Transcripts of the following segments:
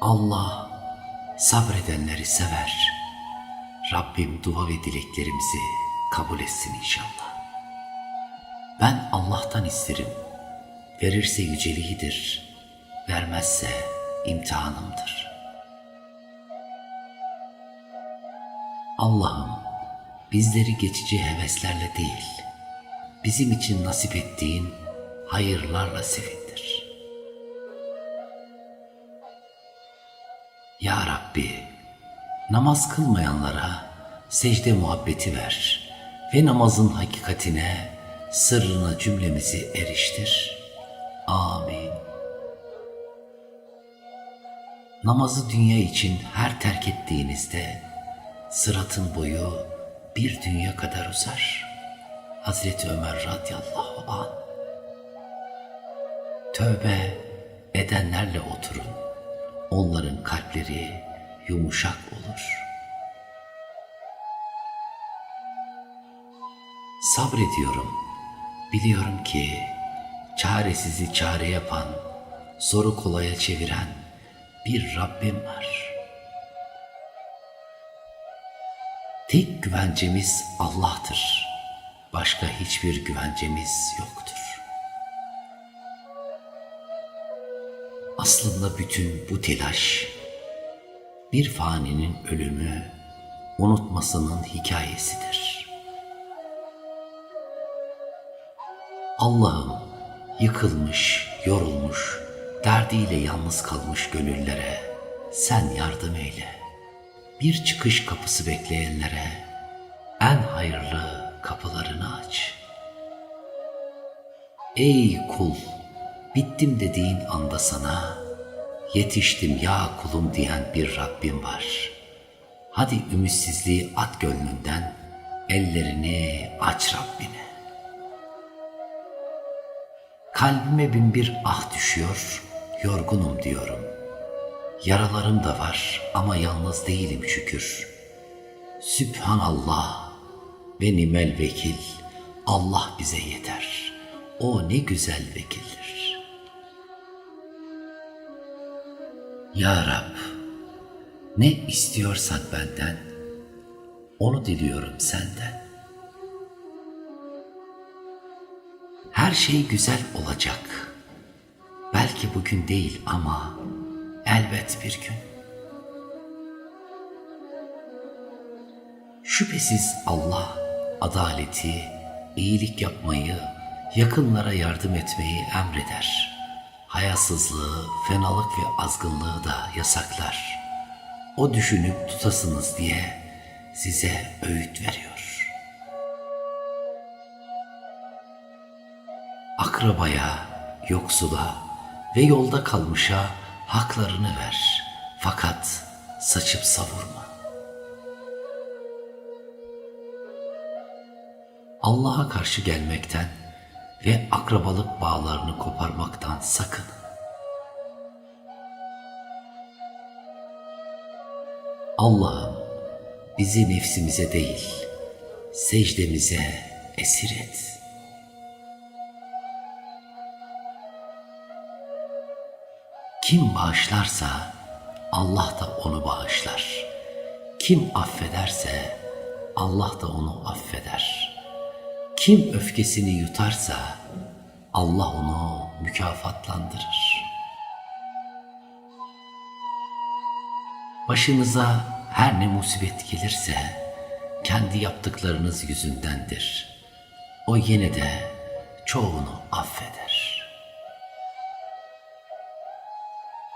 Allah sabredenleri sever. Rabbim dua ve dileklerimizi kabul etsin inşallah. Ben Allah'tan isterim. Verirse yüceliğidir. Vermezse imtihanımdır. Allah'ım bizleri geçici heveslerle değil, bizim için nasip ettiğin hayırlarla sevindir. Ya Rabbi, namaz kılmayanlara secde muhabbeti ver ve namazın hakikatine, sırrına cümlemizi eriştir. Amin. Namazı dünya için her terk ettiğinizde sıratın boyu bir dünya kadar uzar. Hazreti Ömer radıyallahu anh. Tövbe edenlerle oturun. Onların kalpleri yumuşak olur. Sabrediyorum. Biliyorum ki çaresizi çare yapan, zoru kolaya çeviren bir Rabbim var. Tek güvencemiz Allah'tır. Başka hiçbir güvencemiz yoktur. Aslında bütün bu telaş bir faninin ölümü, unutmasının hikayesidir. Allah'ım yıkılmış, yorulmuş, derdiyle yalnız kalmış gönüllere sen yardım eyle. Bir çıkış kapısı bekleyenlere en hayırlı kapılarını aç. Ey kul, bittim dediğin anda sana yetiştim ya kulum diyen bir Rabbim var. Hadi ümitsizliği at gönlünden, ellerini aç Rabbine. Kalbime bin bir ah düşüyor, yorgunum diyorum. Yaralarım da var ama yalnız değilim şükür. Sübhanallah ve nimel vekil. Allah bize yeter. O ne güzel vekildir. Ya Rab, ne istiyorsan benden, onu diliyorum senden. Her şey güzel olacak. Belki bugün değil ama elbet bir gün. Şüphesiz Allah adaleti, iyilik yapmayı, yakınlara yardım etmeyi emreder. Hayasızlığı, fenalık ve azgınlığı da yasaklar. O düşünüp tutasınız diye size öğüt veriyor. Akrabaya, yoksula ve yolda kalmışa haklarını ver. Fakat saçıp savurma. Allah'a karşı gelmekten ve akrabalık bağlarını koparmaktan sakın. Allah'ım bizi nefsimize değil, secdemize esir et. Kim bağışlarsa Allah da onu bağışlar. Kim affederse Allah da onu affeder. Kim öfkesini yutarsa Allah onu mükafatlandırır. Başınıza her ne musibet gelirse kendi yaptıklarınız yüzündendir. O yine de çoğunu affeder.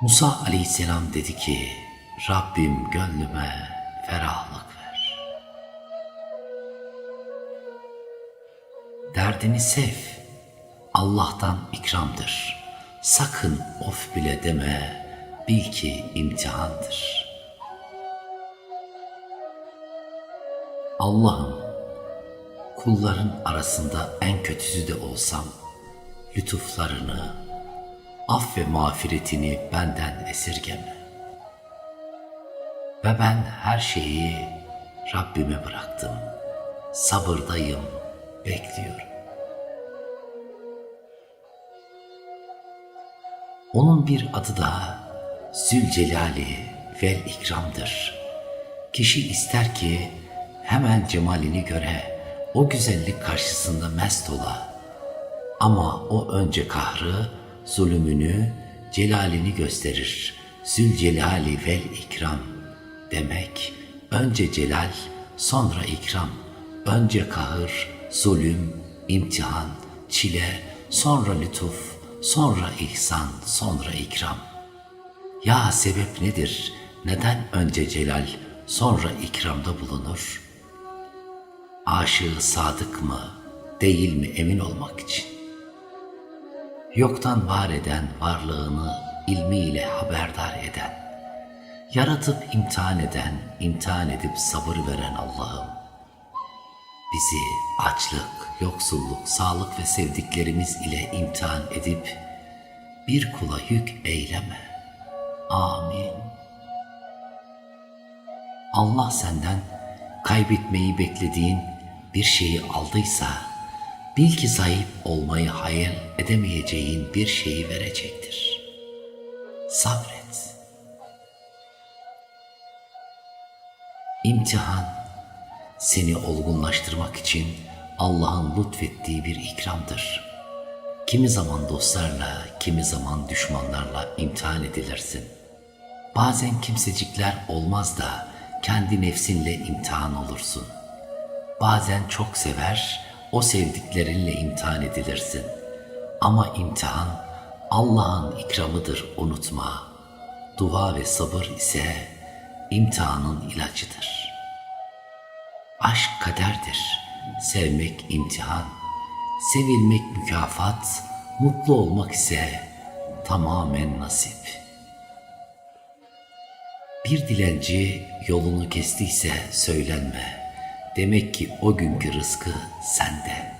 Musa aleyhisselam dedi ki, Rabbim gönlüme ferahlık Derdini sev, Allah'tan ikramdır. Sakın of bile deme, bil ki imtihandır. Allah'ım, kulların arasında en kötüsü de olsam, lütuflarını, af ve mağfiretini benden esirgeme. Ve ben her şeyi Rabbime bıraktım. Sabırdayım, bekliyorum. Onun bir adı daha Zülcelali vel ikramdır. Kişi ister ki hemen cemalini göre o güzellik karşısında mest ola. Ama o önce kahrı, zulümünü, celalini gösterir. Zülcelali vel ikram demek önce celal, sonra ikram. Önce kahır, zulüm, imtihan, çile, sonra lütuf, sonra ihsan, sonra ikram. Ya sebep nedir? Neden önce celal, sonra ikramda bulunur? Aşığı sadık mı, değil mi emin olmak için? Yoktan var eden varlığını ilmiyle haberdar eden, yaratıp imtihan eden, imtihan edip sabır veren Allah'ım, bizi açlık, yoksulluk, sağlık ve sevdiklerimiz ile imtihan edip bir kula yük eyleme. Amin. Allah senden kaybetmeyi beklediğin bir şeyi aldıysa, bil ki sahip olmayı hayal edemeyeceğin bir şeyi verecektir. Sabret. İmtihan seni olgunlaştırmak için Allah'ın lütfettiği bir ikramdır. Kimi zaman dostlarla, kimi zaman düşmanlarla imtihan edilirsin. Bazen kimsecikler olmaz da kendi nefsinle imtihan olursun. Bazen çok sever, o sevdiklerinle imtihan edilirsin. Ama imtihan Allah'ın ikramıdır unutma. Dua ve sabır ise imtihanın ilacıdır. Aşk kaderdir, sevmek imtihan, sevilmek mükafat, mutlu olmak ise tamamen nasip. Bir dilenci yolunu kestiyse söylenme. Demek ki o günkü rızkı sende.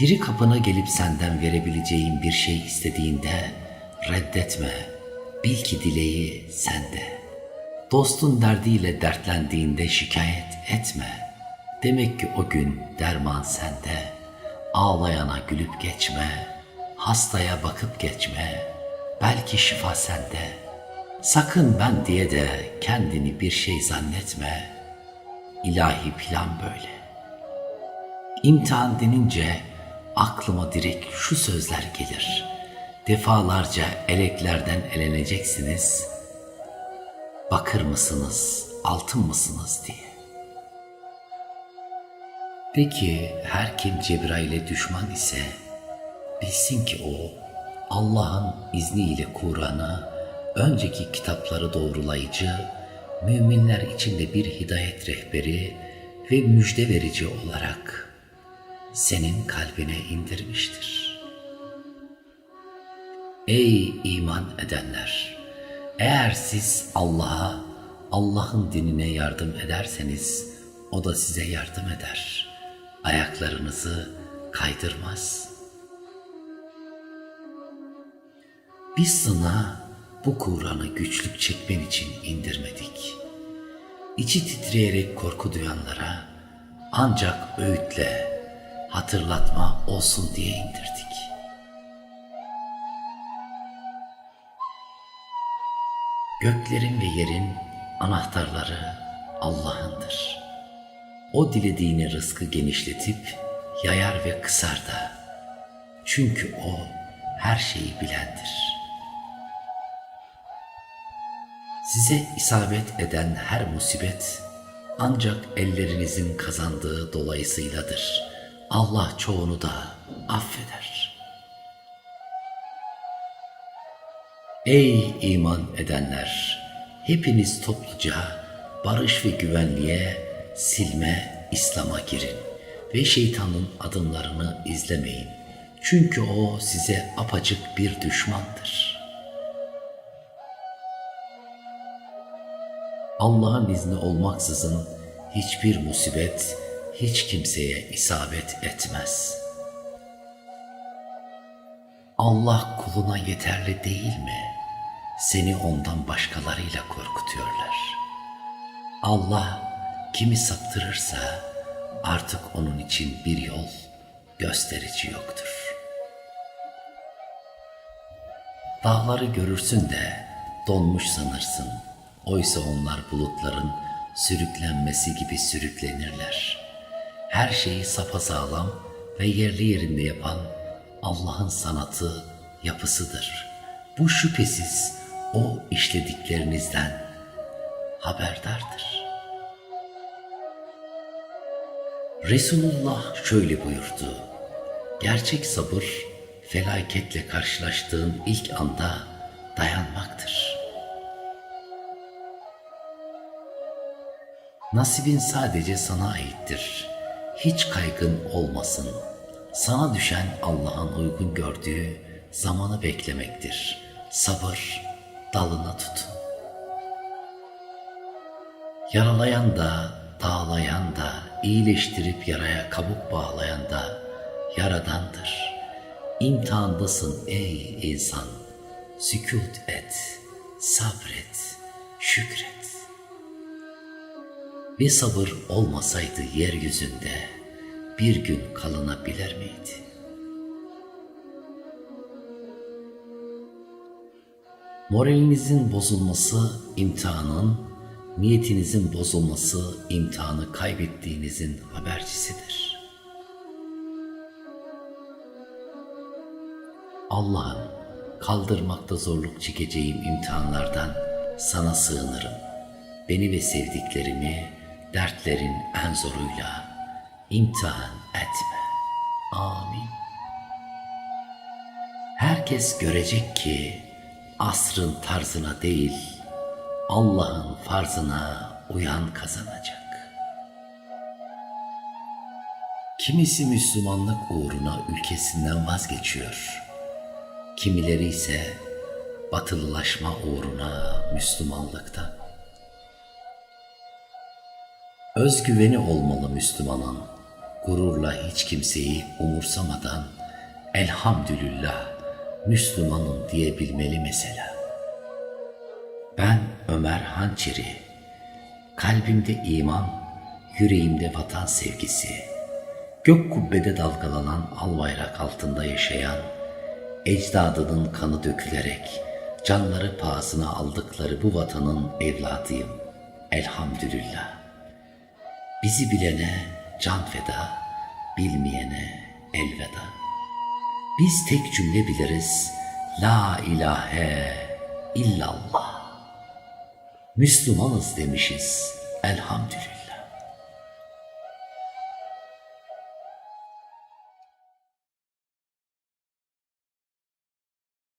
Biri kapına gelip senden verebileceğin bir şey istediğinde reddetme. Bil ki dileği sende. Dostun derdiyle dertlendiğinde şikayet etme. Demek ki o gün derman sende. Ağlayana gülüp geçme. Hastaya bakıp geçme. Belki şifa sende. Sakın ben diye de kendini bir şey zannetme. İlahi plan böyle. İmtihan denince aklıma direkt şu sözler gelir. Defalarca eleklerden eleneceksiniz. Bakır mısınız, altın mısınız diye. Peki her kim Cebrail'e düşman ise bilsin ki o Allah'ın izniyle Kur'an'ı önceki kitapları doğrulayıcı, müminler için de bir hidayet rehberi ve müjde verici olarak senin kalbine indirmiştir. Ey iman edenler! Eğer siz Allah'a, Allah'ın dinine yardım ederseniz, O da size yardım eder. Ayaklarınızı kaydırmaz. Biz sana bu Kur'an'ı güçlük çekmen için indirmedik. İçi titreyerek korku duyanlara ancak öğütle, hatırlatma olsun diye indirdik. Göklerin ve yerin anahtarları Allah'ındır. O dilediğini rızkı genişletip yayar ve kısar da. Çünkü o her şeyi bilendir. Size isabet eden her musibet ancak ellerinizin kazandığı dolayısıyladır. Allah çoğunu da affeder. Ey iman edenler! Hepiniz topluca barış ve güvenliğe, silme, İslam'a girin ve şeytanın adımlarını izlemeyin. Çünkü o size apacık bir düşmandır.'' Allah'ın izni olmaksızın hiçbir musibet hiç kimseye isabet etmez. Allah kuluna yeterli değil mi? Seni ondan başkalarıyla korkutuyorlar. Allah kimi saptırırsa artık onun için bir yol gösterici yoktur. Dağları görürsün de donmuş sanırsın. Oysa onlar bulutların sürüklenmesi gibi sürüklenirler. Her şeyi sapasağlam ve yerli yerinde yapan Allah'ın sanatı, yapısıdır. Bu şüphesiz o işlediklerinizden haberdardır. Resulullah şöyle buyurdu. Gerçek sabır felaketle karşılaştığın ilk anda dayanmaktır. Nasibin sadece sana aittir. Hiç kaygın olmasın. Sana düşen Allah'ın uygun gördüğü zamanı beklemektir. Sabır dalına tutun. Yaralayan da, dağlayan da, iyileştirip yaraya kabuk bağlayan da Yaradandır. İmtihandasın ey insan. Sükut et, sabret, şükret. Bir sabır olmasaydı yeryüzünde bir gün kalınabilir miydi? Moralinizin bozulması imtihanın, niyetinizin bozulması imtihanı kaybettiğinizin habercisidir. Allah'ım kaldırmakta zorluk çekeceğim imtihanlardan sana sığınırım. Beni ve sevdiklerimi dertlerin en zoruyla imtihan etme. Amin. Herkes görecek ki asrın tarzına değil Allah'ın farzına uyan kazanacak. Kimisi Müslümanlık uğruna ülkesinden vazgeçiyor. Kimileri ise batılılaşma uğruna Müslümanlıkta. Özgüveni olmalı Müslümanın. Gururla hiç kimseyi umursamadan elhamdülillah Müslümanım diyebilmeli mesela. Ben Ömer Hançeri. Kalbimde iman, yüreğimde vatan sevgisi. Gök kubbede dalgalanan al bayrak altında yaşayan, ecdadının kanı dökülerek canları pahasına aldıkları bu vatanın evladıyım. Elhamdülillah. Bizi bilene can feda, bilmeyene elveda. Biz tek cümle biliriz. La ilahe illallah. Müslümanız demişiz. Elhamdülillah.